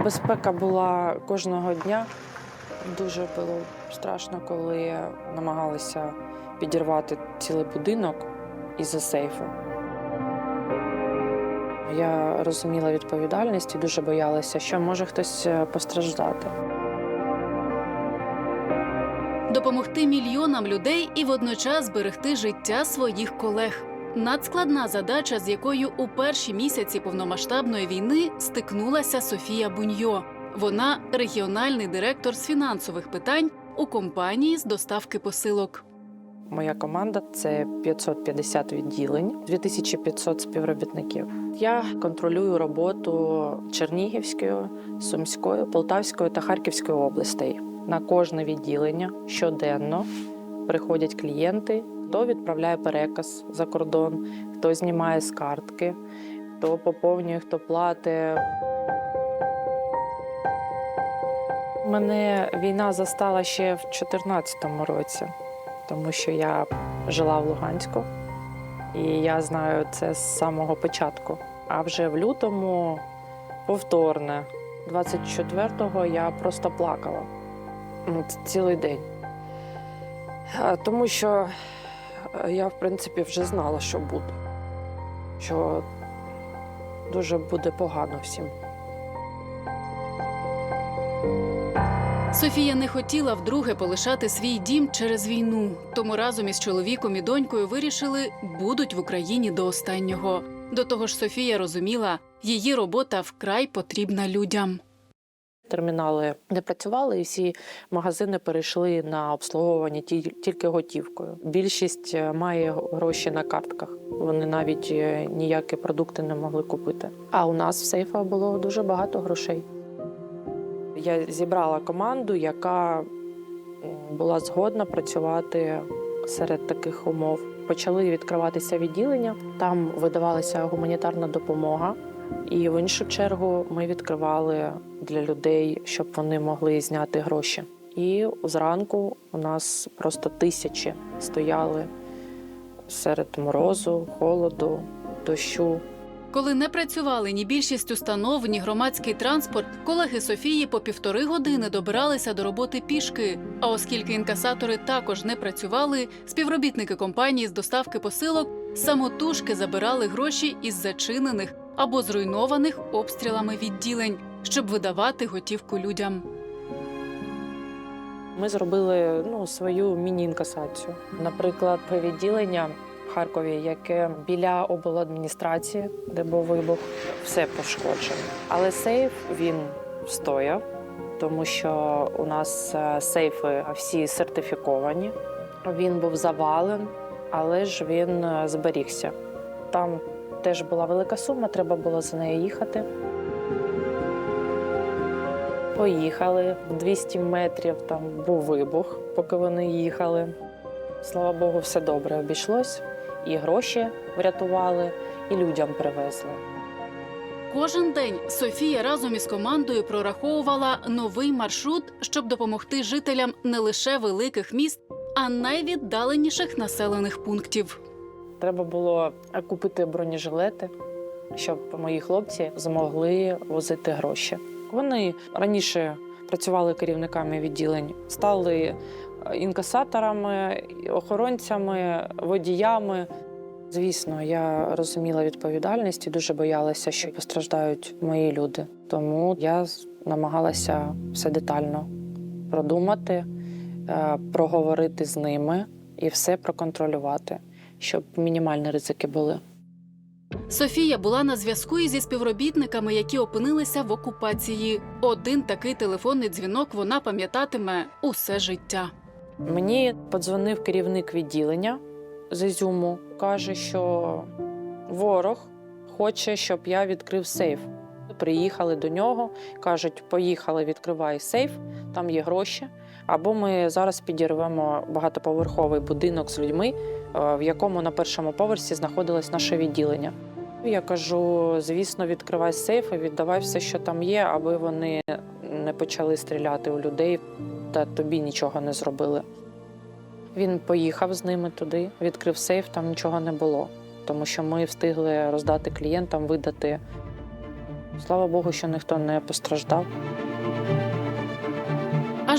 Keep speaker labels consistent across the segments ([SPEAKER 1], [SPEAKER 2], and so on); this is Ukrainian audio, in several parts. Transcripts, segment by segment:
[SPEAKER 1] Небезпека була кожного дня. Дуже було страшно, коли намагалися підірвати цілий будинок із-за сейфу. Я розуміла відповідальність і дуже боялася, що може хтось е, постраждати.
[SPEAKER 2] Допомогти мільйонам людей і водночас зберегти життя своїх колег. Надскладна задача, з якою у перші місяці повномасштабної війни стикнулася Софія Буньо. Вона регіональний директор з фінансових питань у компанії з доставки посилок.
[SPEAKER 1] Моя команда це 550 відділень, 2500 співробітників. Я контролюю роботу Чернігівської, Сумської, Полтавської та Харківської областей. На кожне відділення щоденно приходять клієнти, хто відправляє переказ за кордон, хто знімає з картки, хто поповнює, хто платить. Мене війна застала ще в 2014 році тому що я жила в Луганську, і я знаю це з самого початку. А вже в лютому повторне, 24-го я просто плакала Ну, цілий день. Тому що я, в принципі, вже знала, що буде, що дуже буде погано всім.
[SPEAKER 2] Софія не хотіла вдруге полишати свій дім через війну, тому разом із чоловіком і донькою вирішили будуть в Україні до останнього. До того ж, Софія розуміла, її робота вкрай потрібна людям.
[SPEAKER 1] Термінали не працювали, і всі магазини перейшли на обслуговування тільки готівкою. Більшість е, має гроші на картках. Вони навіть е, ніякі продукти не могли купити. А у нас в сейфах було дуже багато грошей. Я зібрала команду, яка була згодна працювати серед таких умов. Почали відкриватися відділення. Там видавалася гуманітарна допомога. І в іншу чергу ми відкривали для людей, щоб вони могли зняти гроші. І зранку у нас просто тисячі стояли серед морозу, холоду, дощу.
[SPEAKER 2] Коли не працювали ні більшість установ, ні громадський транспорт, колеги Софії по півтори години добиралися до роботи пішки. А оскільки інкасатори також не працювали, співробітники компанії з доставки посилок самотужки забирали гроші із зачинених або зруйнованих обстрілами відділень, щоб видавати готівку людям.
[SPEAKER 1] Ми зробили ну, свою міні-інкасацію. Наприклад, відділення в Харкові, яке біля обладміністрації, де був вибух, все пошкоджено. Але сейф він стояв, тому що у нас е, сейфи всі сертифіковані. Він був завален, але ж він е, зберігся. Там теж була велика сума, треба було за нею їхати. Поїхали 200 метрів. Там був вибух, поки вони їхали. Слава Богу, все добре обійшлось. І гроші врятували, і людям привезли.
[SPEAKER 2] Кожен день Софія разом із командою прораховувала новий маршрут, щоб допомогти жителям не лише великих міст, а найвіддаленіших населених пунктів.
[SPEAKER 1] Треба було купити бронежилети, щоб мої хлопці змогли возити гроші. Вони раніше працювали керівниками відділень, стали е, інкасаторами, охоронцями, водіями. Звісно, я розуміла відповідальність і дуже боялася, що постраждають мої люди. Тому я намагалася все детально продумати, е, проговорити з ними і все проконтролювати, щоб мінімальні ризики були.
[SPEAKER 2] Софія була на зв'язку і зі співробітниками, які опинилися в окупації. Один такий телефонний дзвінок вона пам'ятатиме усе життя.
[SPEAKER 1] Мені подзвонив керівник відділення з Ізюму, каже, що ворог хоче, щоб я відкрив сейф. Приїхали до нього, кажуть, поїхали, відкривай сейф, там є гроші. Або ми зараз підірвемо багатоповерховий будинок з людьми, е, в якому на першому поверсі знаходилось наше відділення. Я кажу: звісно, відкривай сейф і віддавай все, що там є, аби вони не почали стріляти у людей та тобі нічого не зробили. Він поїхав з ними туди, відкрив сейф, там нічого не було, тому що ми встигли роздати клієнтам, видати. Слава Богу, що ніхто не постраждав.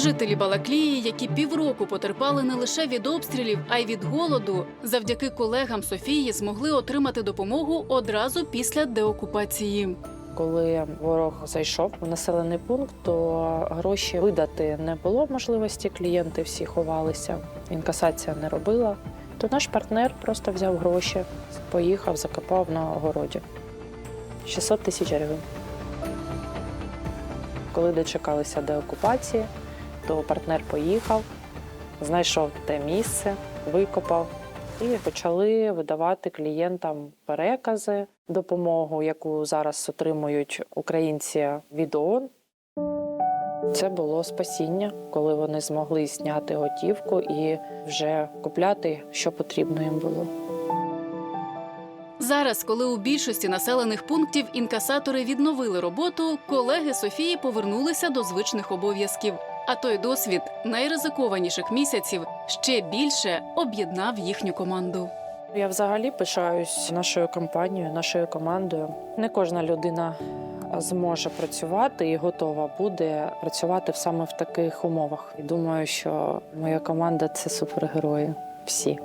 [SPEAKER 2] Жителі Балаклії, які півроку потерпали не лише від обстрілів, а й від голоду, завдяки колегам Софії змогли отримати допомогу одразу після деокупації.
[SPEAKER 1] Коли ворог зайшов в населений пункт, то гроші видати не було можливості. Клієнти всі ховалися, інкасація не робила. То наш партнер просто взяв гроші, поїхав, закопав на огороді. 600 тисяч гривень. Коли дочекалися деокупації, то партнер поїхав, знайшов те місце, викопав і почали видавати клієнтам перекази, допомогу, яку зараз отримують українці від ООН. Це було спасіння, коли вони змогли зняти готівку і вже купляти, що потрібно їм було.
[SPEAKER 2] Зараз, коли у більшості населених пунктів інкасатори відновили роботу, колеги Софії повернулися до звичних обов'язків. А той досвід найризикованіших місяців ще більше об'єднав їхню команду.
[SPEAKER 1] Я взагалі пишаюсь нашою компанією, нашою командою. Не кожна людина зможе працювати і готова буде працювати саме в таких умовах. І думаю, що моя команда це супергерої. Всі.